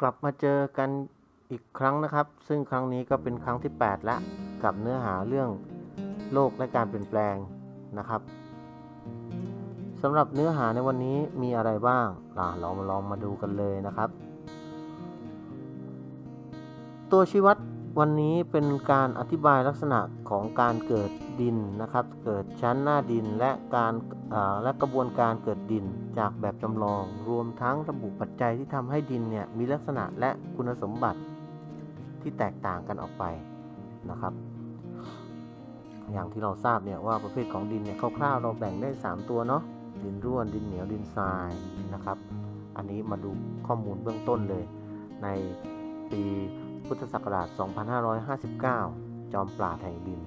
กลับมาเจอกันอีกครั้งนะครับ ซึ่งครั้งนี้ก็เป็นครั้งที่ 8 แล้ว กับเนื้อหาเรื่องโลกและการเปลี่ยนแปลงนะครับสำหรับเนื้อหาในวันนี้มีอะไรบ้างล่ะเรามาลองมาดูกันเลยนะครับ ตัวชี้วัด วันนี้เป็นการอธิบายลักษณะของการเกิดดินนะครับ เกิดชั้นหน้าดินและการและกระบวนการเกิดดินจากแบบจำลอง รวมทั้งระบุปัจจัยที่ทำให้ดินเนี่ยมีลักษณะและคุณสมบัติที่แตกต่างกันออกไปนะครับ อย่างที่เราทราบเนี่ยว่าประเภทของดินเนี่ยคร่าวๆเราแบ่งได้ 3 ตัวเนาะดินร่วนดินเหนียวดินทรายนะครับ อันนี้มาดูข้อมูลเบื้องต้นเลยในปี พุทธศักราช 2559 จอมปราดแห่งดิน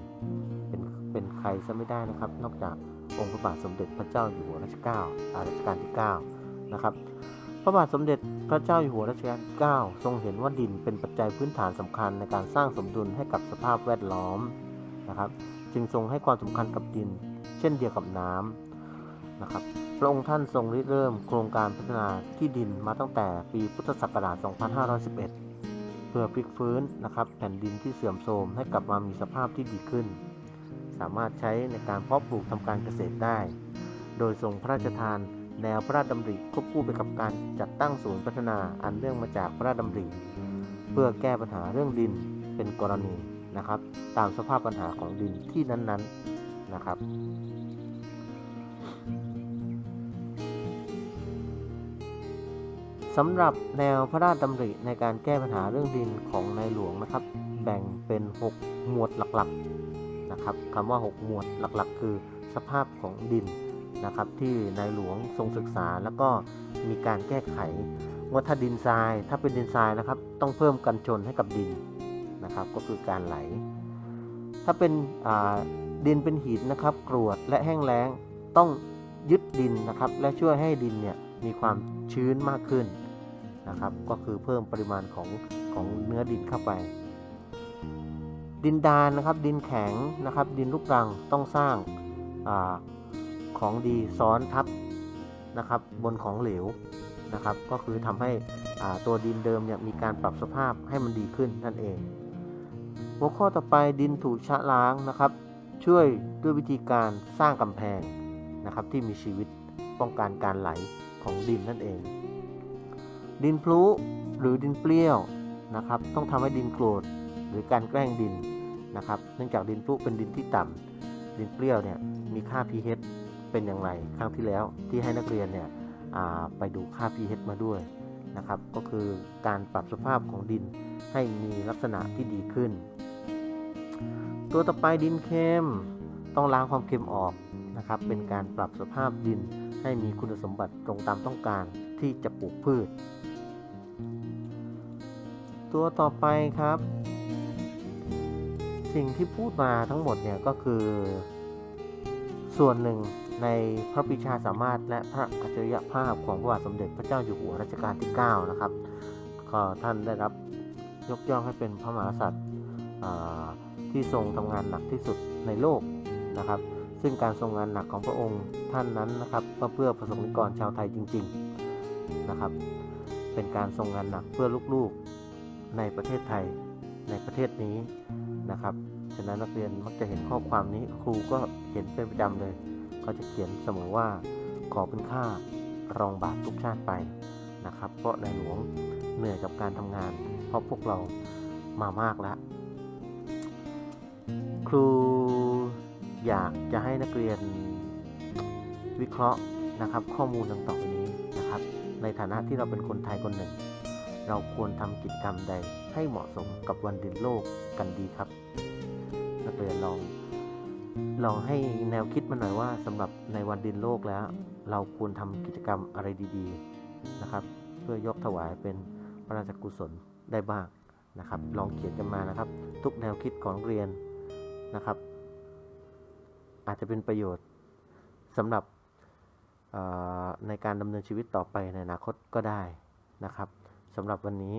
เป็นเป็นใครซะไม่ได้นะครับ นอกจากองค์พระบาทสมเด็จพระเจ้าอยู่หัวรัชกาลอารัชกาลที่ 9 นะครับ พระบาทสมเด็จพระเจ้าอยู่หัวรัชกาลที่ 9 ทรงเห็นว่าดินเป็นปัจจัยพื้นฐานสำคัญในการสร้างสมดุลให้กับสภาพแวดล้อมนะครับ จึงทรงให้ความสำคัญกับดิน เช่นเดียวกับน้ำนะครับพระองค์ท่านทรงริเริ่มโครงการพัฒนาที่ดินมาตั้งแต่ปีพุทธศักราช 2511 พื่อพลิกฟื้นนะครับแผ่นดินที่เสื่อมโทรมให้กลับมามีสภาพที่ดีขึ้น สามารถใช้ในการเพาะปลูกทำการเกษตรได้ โดยทรงพระราชทานแนวพระราชดำริควบคู่ไปกับการจัดตั้งศูนย์พัฒนาอันเนื่องมาจากพระราชดำริ เพื่อแก้ปัญหาเรื่องดินเป็นกรณีนะครับ ตามสภาพปัญหาของดินที่นั้นๆนะครับ สำหรับแนวพระราชดำริในการแก้ปัญหาเรื่องดินของในหลวงนะครับ แบ่งเป็น 6 หมวดหลักๆนะครับคำว่า 6 หมวดหลักๆ คือสภาพของดินนะครับ ที่ในหลวงทรงศึกษาแล้วก็มีการแก้ไขว่าถ้าดินทรายถ้าเป็นดินทรายนะครับ ต้องเพิ่มกันชนให้กับดินนะครับ ก็คือการไหล ถ้าเป็นอ่าดินเป็นหินนะครับกรวดและแห้งแล้งต้องยึดดินนะครับ และช่วยให้ดินเนี่ยมีความชื้นมากขึ้น นะครับ ก็คือเพิ่มปริมาณของของเนื้อดินเข้าไป ดินดานนะครับ ดินแข็งนะครับ ดินลูกรังต้องสร้างอาของดีซ้อนทับนะครับ บนของเหลวนะครับ ก็คือทำให้อ่าตัวดินเดิมเนี่ยมีการปรับสภาพให้มันดีขึ้นนั่นเอง หัวข้อต่อไปดินถูกชะล้างนะครับ ช่วยด้วยวิธีการสร้างกำแพงนะครับที่มีชีวิตป้องกันการไหลของดินนั่นเอง ดินพลุหรือดินเปรี้ยวนะครับ ต้องทำให้ดินโกรธหรือการแกล้งดินนะครับ เนื่องจากดินพลุเป็นดินที่ต่ำดินเปรี้ยวเนี่ยมีค่า pH เป็นอย่างไรครั้งที่แล้วที่ให้นักเรียนเนี่ยไปดูค่า pH มาด้วยนะครับ ก็คือการปรับสภาพของดินให้มีลักษณะที่ดีขึ้น ตัวต่อไปดินเค็มต้องล้างความเค็มออกนะครับ เป็นการปรับสภาพดินให้มีคุณสมบัติตรงตามต้องการที่จะปลูกพืช ตัวต่อไปครับ สิ่งที่พูดมาทั้งหมดเนี่ยก็คือ ส่วนหนึ่งในพระปรีชาสามารถและพระอัจฉริยภาพของพระบาทสมเด็จพระเจ้าอยู่หัวรัชกาลที่ 9 นะครับก็ท่านได้รับยกย่องให้เป็นพระมหากษัตริย์ที่ทรงทำงานหนักที่สุดในโลกนะครับ ซึ่งการทรงงานหนักของพระองค์ท่านนั้นนะครับก็เพื่อประสบนิกรชาวไทยจริง ๆนะครับ เป็นการทรงงานหนักเพื่อลูกๆ ในประเทศไทยในประเทศนี้นะครับฉะนั้นนักเรียนมักจะเห็นข้อความนี้ครูก็เห็นเป็นประจำเลยเขาจะเขียนเสมอว่าขอเป็นค่ารองบาททุกชาติไปนะครับ เพราะในหลวงเหนื่อยกับการทำงาน เพราะพวกเรามามากแล้ว ครูอยากจะให้นักเรียนวิเคราะห์นะครับ ข้อมูลดังต่อไปนี้นะครับ ในฐานะที่เราเป็นคนไทยคนหนึ่ง เราควรทำกิจกรรมใดให้เหมาะสมกับวันดินโลกกันดีครับ นักเรียนลอง ลองให้แนวคิดมาหน่อยว่าสำหรับในวันดินโลกแล้ว เราควรทำกิจกรรมอะไรดีๆนะครับ เพื่อยกถวายเป็นพระราชกุศลได้บ้างนะครับ ลองเขียนกันมานะครับ ทุกแนวคิดของนักเรียนนะครับ อาจจะเป็นประโยชน์สำหรับในการดำเนินชีวิตต่อไปในอนาคตก็ได้นะครับ สำหรับวันนี้